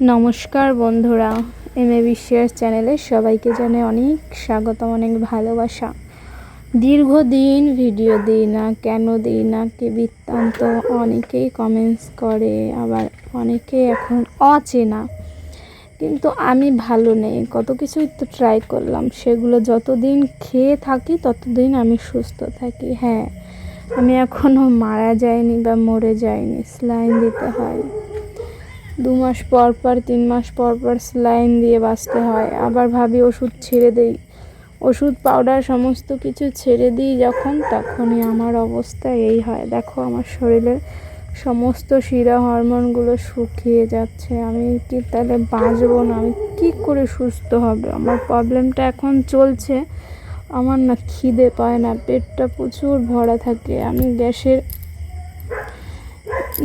নমস্কার বন্ধুরা, M A বিশ্বাস চ্যানেলে সবাইকে জানে অনেক স্বাগতম, অনেক ভালোবাসা। দীর্ঘদিন ভিডিও দিই না, কেন দিই না, কে বৃত্তান্ত, অনেকেই কমেন্টস করে, আবার অনেকেই এখন অচেনা। কিন্তু আমি ভালো নেই, কত কিছুই তো ট্রাই করলাম, সেগুলো যতদিন খেয়ে থাকি, ততদিন আমি সুস্থ থাকি হ্যাঁ। আমি এখনও মারা যাইনি বা মরে যাইনি স্লাইন দিতে হয়। দু মাস পর পর, তিন মাস পর পর স্লাইন দিয়ে বাঁচতে হয়। আবার ভাবি ওষুধ ছেড়ে দেই। ওষুধ, পাউডার, সমস্ত কিছু ছেড়ে দিই যখন, তখনই আমার অবস্থা এই হয়। দেখো, আমার শরীরের সমস্ত শিরা হরমোনগুলো শুকিয়ে যাচ্ছে। আমি কি তাহলে বাঁচবো না? আমি কী করে সুস্থ হবে? আমার প্রবলেমটা এখন চলছে। আমার না খিদে পায় না, পেটটা প্রচুর ভরা থাকে। আমি গ্যাসের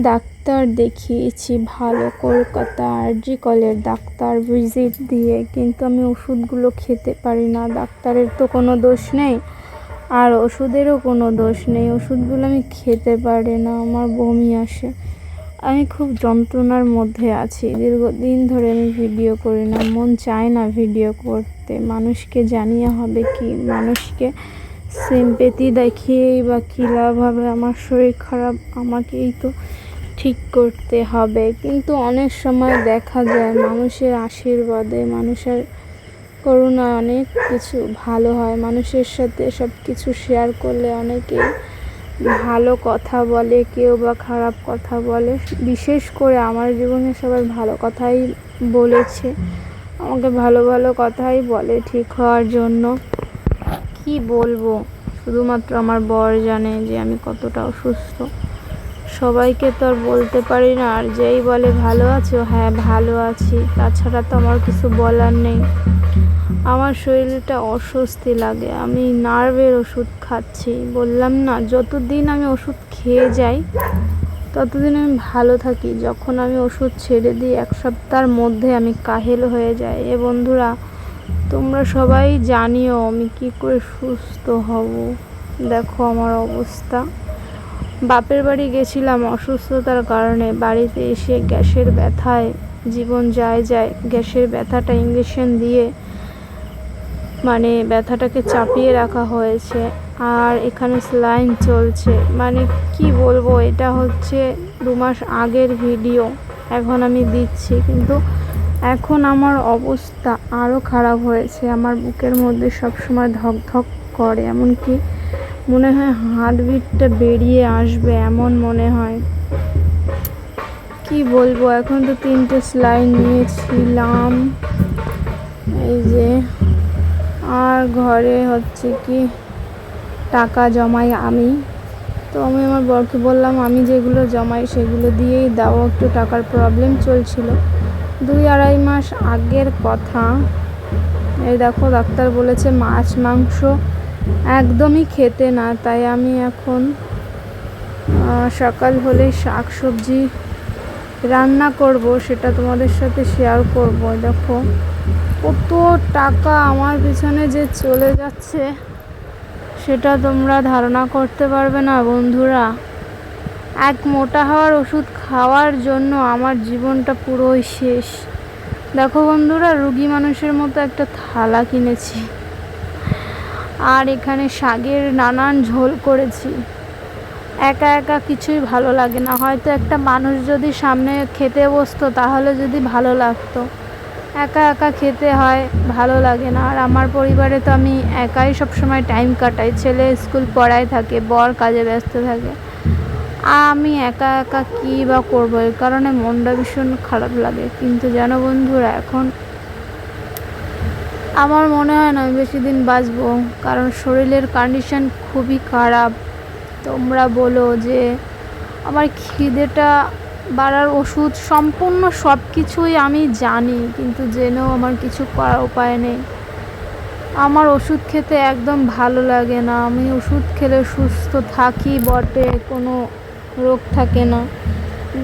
ডাক্তার দেখিয়েছি, ভালো কলকাতা আরজি কলের ডাক্তার ভিজিট দিয়ে, কিন্তু আমি ওষুধগুলো খেতে পারি না। ডাক্তারের তো কোনো দোষ নেই, আর ওষুধেরও কোনো দোষ নেই। ওষুধগুলো আমি খেতে পারি না, আমার বমি আসে। আমি খুব যন্ত্রণার মধ্যে আছি। দীর্ঘদিন ধরে আমি ভিডিও করি না, মন চায় না ভিডিও করতে। মানুষকে জানিয়ে হবে কি, মানুষকে সিম্পেতি দেখিয়েই বা কী লাভ হবে? আমার শরীর খারাপ, আমাকেই তো ঠিক করতে হবে। কিন্তু অনেক সময় দেখা যায় মানুষের আশীর্বাদে, মানুষের করুণায় অনেক কিছু ভালো হয়। মানুষের সাথে সব কিছু শেয়ার করলে অনেকে ভালো কথা বলে, কেউ বা খারাপ কথা বলে। বিশেষ করে আমার জীবনে সবাই ভালো কথাই বলেছে। আমাকে ভালো ভালো কথাই বলে ঠিক হওয়ার জন্য। কি বলব? শুধুমাত্র আমার বর জানে যে আমি কতটা অসুস্থ। সবাইকে তো আর বলতে পারি না, আর যেই বলে ভালো আছো হ্যাঁ ভালো আছি। তাছাড়া তো আমার কিছু বলার নেই। আমার শরীরটা অস্বস্তি লাগে, আমি নার্ভের ওষুধ খাচ্ছি। বললাম না, যতদিন আমি ওষুধ খেয়ে যাই, ততদিন আমি ভালো থাকি। যখন আমি ওষুধ ছেড়ে দিই, এক সপ্তাহের মধ্যে আমি কাহেল হয়ে যাই। এ বন্ধুরা, তোমরা সবাই জানিও আমি কি করে সুস্থ হব। দেখো আমার অবস্থা। বাপের বাড়ি গেছিলাম অসুস্থতার কারণে। বাড়িতে এসে গ্যাসের ব্যথায় জীবন যায় যায় গ্যাসের ব্যথাটা ইঞ্জেকশন দিয়ে মানে ব্যথাটাকে চাপিয়ে রাখা হয়েছে। আর এখানে স্লাইন চলছে। মানে কি বলব, এটা হচ্ছে দু মাস আগের ভিডিও। এখন আমি দিচ্ছি। কিন্তু এখন আমার অবস্থা আরও খারাপ হয়েছে। আমার বুকের মধ্যে সবসময় ধক ধক করে। এমনকি মনে হয় হার্টবিটটা বেরিয়ে আসবে, এমন মনে হয়। কি বলব, এখন তো তিনটে স্লাইন নিয়েছিলাম। এই যে, আর ঘরে হচ্ছে কি, টাকা জমাই আমি। তো আমি আমার বরকে বললাম, আমি যেগুলো জমাই সেগুলো দিয়েই দাও, একটু টাকার প্রবলেম চলছিল। দুই আড়াই মাস আগের কথা। এই দেখো, ডাক্তার বলেছে মাছ, মাংস একদমই খেতে না, তাই আমি এখন সকাল হলে শাক সবজি রান্না করব, সেটা তোমাদের সাথে শেয়ার করব। দেখো, কত টাকা আমার পিছনে যে চলে যাচ্ছে, সেটা তোমরা ধারণা করতে পারবে না, বন্ধুরা। এক মোটা হওয়ার ওষুধ খাওয়ার জন্য আমার জীবনটা পুরোই শেষ। দেখো বন্ধুরা, রুগী মানুষের মতো একটা থালা কিনেছি। আর এখানে শাগের নানান ঝোল করেছি। একা একা কিছুই ভালো লাগে না। হয়তো একটা মানুষ যদি সামনে খেতে বসতো, তাহলে যদি ভালো লাগতো। একা একা খেতে হয়, ভালো লাগে না। আর আমার পরিবারে তো আমি একাই সবসময় টাইম কাটাই। ছেলে স্কুল পড়ায় থাকে, বর কাজে ব্যস্ত থাকে। আমি একা একা কী বা করব? এই কারণে মনটা ভীষণ খারাপ লাগে। কিন্তু যেন বন্ধুরা, এখন আমার মনে হয় না আমি বেশি দিন বাঁচবো, কারণ শরীরের কন্ডিশন খুবই খারাপ। তোমরা বলো যে আমার খিদেটা বাড়ার ওষুধ সম্পূর্ণ সব কিছুই আমি জানি, কিন্তু জেনেও আমার কিছু করার উপায় নেই। আমার ওষুধ খেতে একদম ভালো লাগে না। আমি ওষুধ খেলে সুস্থ থাকি বটে, কোনো রোগ থাকে না।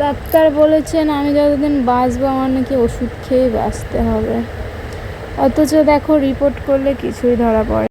ডাক্তার বলেছেন, আমি যতদিন বাঁচবো আমার নাকি ওষুধ খেয়েই বাঁচতে হবে। অথচ দেখো রিপোর্ট করলে কিছুই ধরা পড়ে